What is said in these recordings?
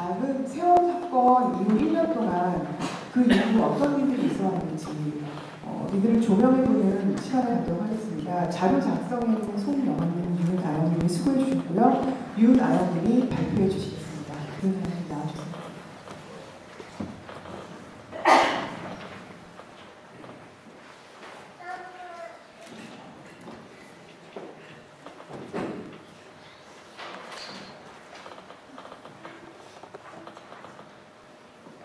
다음은 세월 사건 이후 1년 동안 그 이후 어떤 일들이 있어왔는지 어, 이들을 조명해보는 시간을 갖도록 하겠습니다. 자료 작성에는 송영원님, 윤아영님이 수고해 주셨고요. 윤아영님이 발표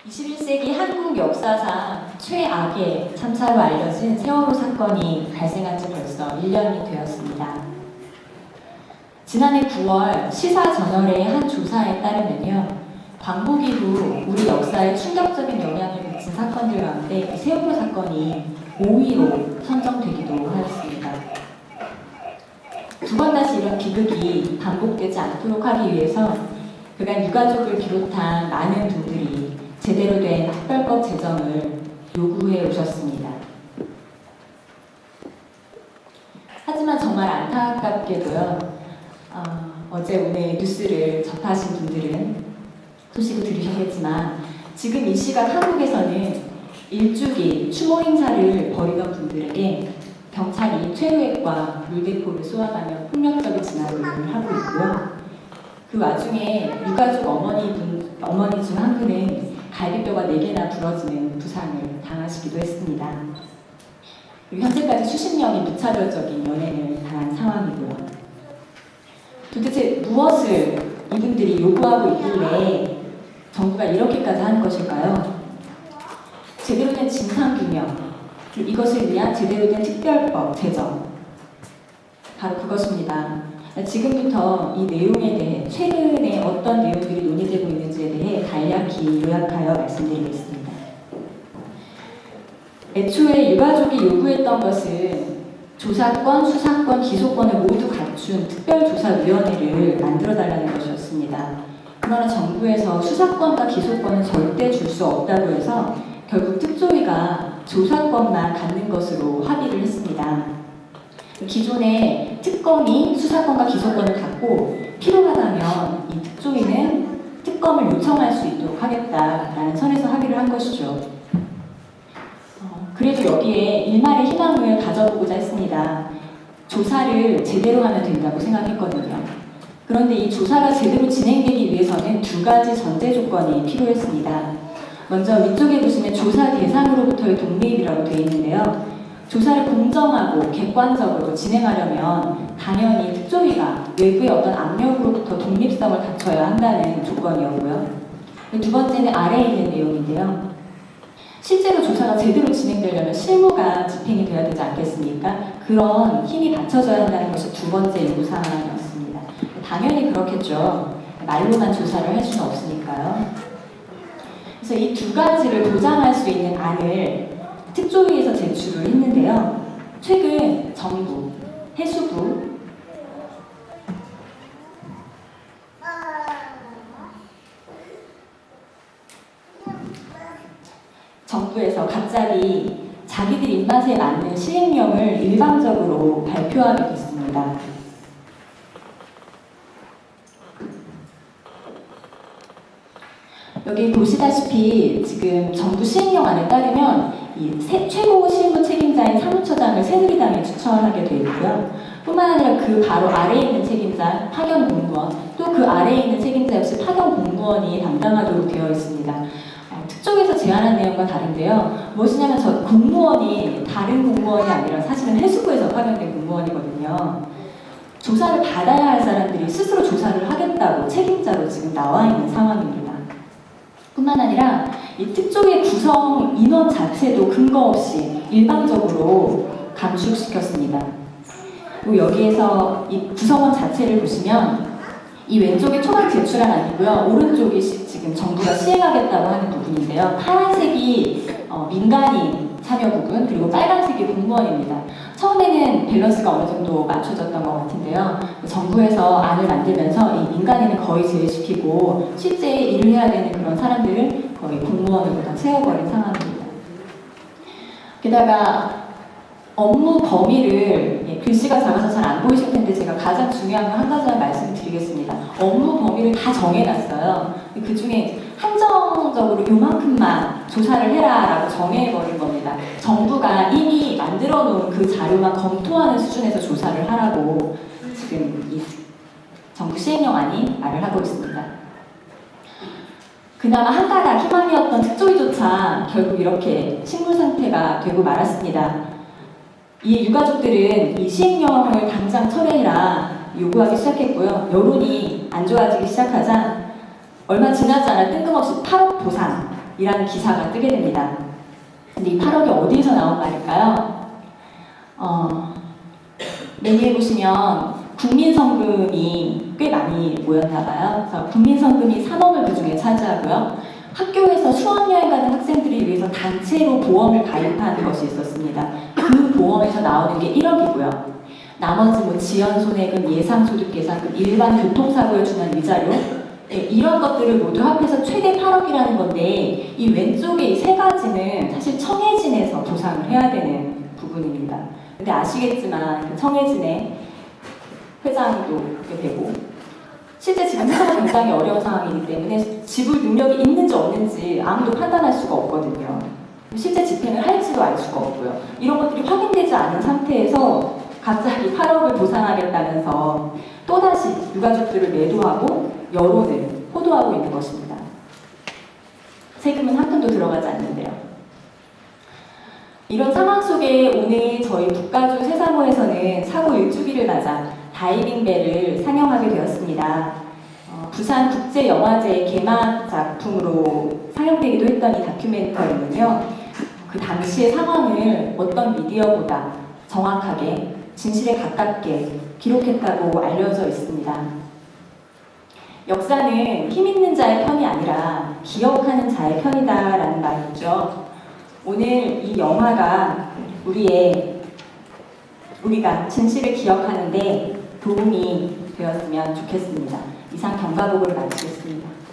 21세기 한국 역사상 최악의 참사로 알려진 세월호 사건이 발생한 지 벌써 1년이 되었습니다. 지난해 9월 시사 전열의 한 조사에 따르면요. 광복 이후 우리 역사에 충격적인 영향을 미친 사건들 가운데 세월호 사건이 5위로 선정되기도 하였습니다. 두 번 다시 이런 비극이 반복되지 않도록 하기 위해서 그간 유가족을 비롯한 많은 분들이 제대로 된 특별법 제정을 요구해 오셨습니다. 하지만 정말 안타깝게도요, 어, 제 오늘 뉴스를 접하신 분들은 소식을 들으셨겠지만 지금 이 시각 한국에서는 일주기 추모 행사를 벌이던 분들에게 경찰이 최후액과 물대포를 쏘아가며 폭력적인 진압을 하고 있고요. 그 와중에 유가족 어머니 분, 어머니 중 한 분은 갈비뼈가 4개나 부러지는 부상을 당하시기도 했습니다. 현재까지 수십 명이 무차별적인 연행을 당한 상황이고요. 도대체 무엇을 이분들이 요구하고 있길래 정부가 이렇게까지 하는 것일까요? 제대로 된 진상규명, 이것을 위한 제대로 된 특별법 제정. 바로 그것입니다. 지금부터 이 내용에 대해 최근에 어떤 내용들이 논의되고 있는지에 대해 간략히 요약하여 말씀드리겠습니다. 애초에 유가족이 요구했던 것은 조사권, 수사권, 기소권을 모두 갖춘 특별조사위원회를 만들어달라는 것이었습니다. 그러나 정부에서 수사권과 기소권은 절대 줄 수 없다고 해서 결국 특조위가 조사권만 갖는 것으로 합의를 했습니다. 기존의 특검이 수사권과 기소권을 갖고 필요하다면 이 특조위는 특검을 요청할 수 있도록 하겠다라는 선에서 합의를 한 것이죠. 어, 그래도 여기에 일말의 희망을 가져보고자 했습니다. 조사를 제대로 하면 된다고 생각했거든요. 그런데 이 조사가 제대로 진행되기 위해서는 두 가지 전제 조건이 필요했습니다. 먼저 위쪽에 보시면 조사 대상으로부터의 독립이라고 되어 있는데요. 조사를 공정하고 객관적으로 진행하려면 당연히 특조위가 외부의 어떤 압력으로부터 독립성을 갖춰야 한다는 조건이었고요. 두 번째는 아래에 있는 내용인데요. 실제로 조사가 제대로 진행되려면 실무가 집행이 돼야 되지 않겠습니까? 그런 힘이 받쳐져야 한다는 것이 두 번째 요구 사항이었습니다. 당연히 그렇겠죠. 말로만 조사를 할 수는 없으니까요. 그래서 이 두 가지를 보장할 수 있는 안을 특조위에서 제출을 했는데요. 최근 정부, 해수부, 정부에서 갑자기 자기들 입맛에 맞는 시행령을 일방적으로 발표하게 됐습니다. 여기 보시다시피 지금 정부 시행령 안에 따르면 이 세, 최고 실무 책임자인 사무처장을 새누리당에 추천하게 되어 있고요. 뿐만 아니라 그 바로 아래에 있는 책임자 파견 공무원 또 그 아래에 있는 책임자 역시 파견 공무원이 담당하도록 되어 있습니다. 어, 특종에서 제안한 내용과 다른데요. 무엇이냐면 저 공무원이 다른 공무원이 아니라 사실은 해수부에서 파견된 공무원이거든요. 조사를 받아야 할 사람들이 스스로 조사를 하겠다고 책임자로 지금 나와 있는 상황입니다. 뿐만 아니라 이 특종의 구성 인원 자체도 근거 없이 일방적으로 감축시켰습니다. 그리고 여기에서 이 구성원 자체를 보시면 이 왼쪽이 초반 제출안 아니고요. 오른쪽이 시, 지금 정부가 시행하겠다고 하는 부분인데요. 파란색이 어, 민간인 참여 부분 그리고 빨간색이 공무원입니다. 처음에는 밸런스가 어느 정도 맞춰졌던 것 같은데요. 정부에서 안을 만들면서 이 민간인은 거의 제외시키고 실제 일을 해야 되는 그런 사람들을 거의 공무원으로 다 채워버린 상황입니다. 게다가 업무 범위를 예, 글씨가 작아서 잘 안 보이실 텐데 제가 가장 중요한 거한 가지만 말씀드리겠습니다. 업무 범위를 다 정해놨어요. 그 중에 한정적으로 요만큼만 조사를 해라라고 정해버린 겁니다. 정부가 이미 만들어 놓은 그 자료만 검토하는 수준에서 조사를 하라고 지금 이 정부 시행령안이 말을 하고 있습니다. 그나마 한 가닥 희망이었던 특조위조차 결국 이렇게 식물 상태가 되고 말았습니다. 이 유가족들은 이 시행령을 당장 철회해라 요구하기 시작했고요. 여론이 안 좋아지기 시작하자 얼마 지나지 않아 뜬금없이 8억 보상이라는 기사가 뜨게 됩니다. 근데 이 8억이 어디에서 나온 말일까요? 어, 메뉴에 보시면 국민성금이 꽤 많이 모였나 봐요. 그래서 국민성금이 3억을 그 중에 차지하고요. 학교에서 수학여행 가는 학생들을 위해서 단체로 보험을 가입하는 것이 있었습니다. 그 보험에서 나오는 게 1억이고요. 나머지 뭐 지연 손해금, 예상 소득 계산금, 일반 교통사고에 준한 위자료 예, 이런 것들을 모두 합해서 최대 8억이라는 건데 이 왼쪽에 이 세 가지는 사실 청해진에서 보상을 해야 되는 부분입니다. 근데 아시겠지만 그 청해진의 회장도 이렇게 되고 실제 지금 굉장히 어려운 상황이기 때문에 지불 능력이 있는지 없는지 아무도 판단할 수가 없거든요. 실제 집행을 할지도 알 수가 없고요. 이런 것들이 확인되지 않은 상태에서 갑자기 8억을 보상하겠다면서 또다시 유가족들을 매도하고 여론을 호도하고 있는 것입니다. 세금은 한 푼도 들어가지 않는데요. 이런 상황 속에 오늘 저희 북가주 세사모에서는 사고 일주기를 맞아 다이빙벨을 상영하게 되었습니다. 어, 부산 국제영화제 개막 작품으로 상영되기도 했던 이 다큐멘터리는요, 그 당시의 상황을 어떤 미디어보다 정확하게 진실에 가깝게 기록했다고 알려져 있습니다. 역사는 힘 있는 자의 편이 아니라 기억하는 자의 편이다라는 말이 있죠. 오늘 이 영화가 우리의 우리가 진실을 기억하는데 도움이 되었으면 좋겠습니다. 이상 경과보고를 마치겠습니다.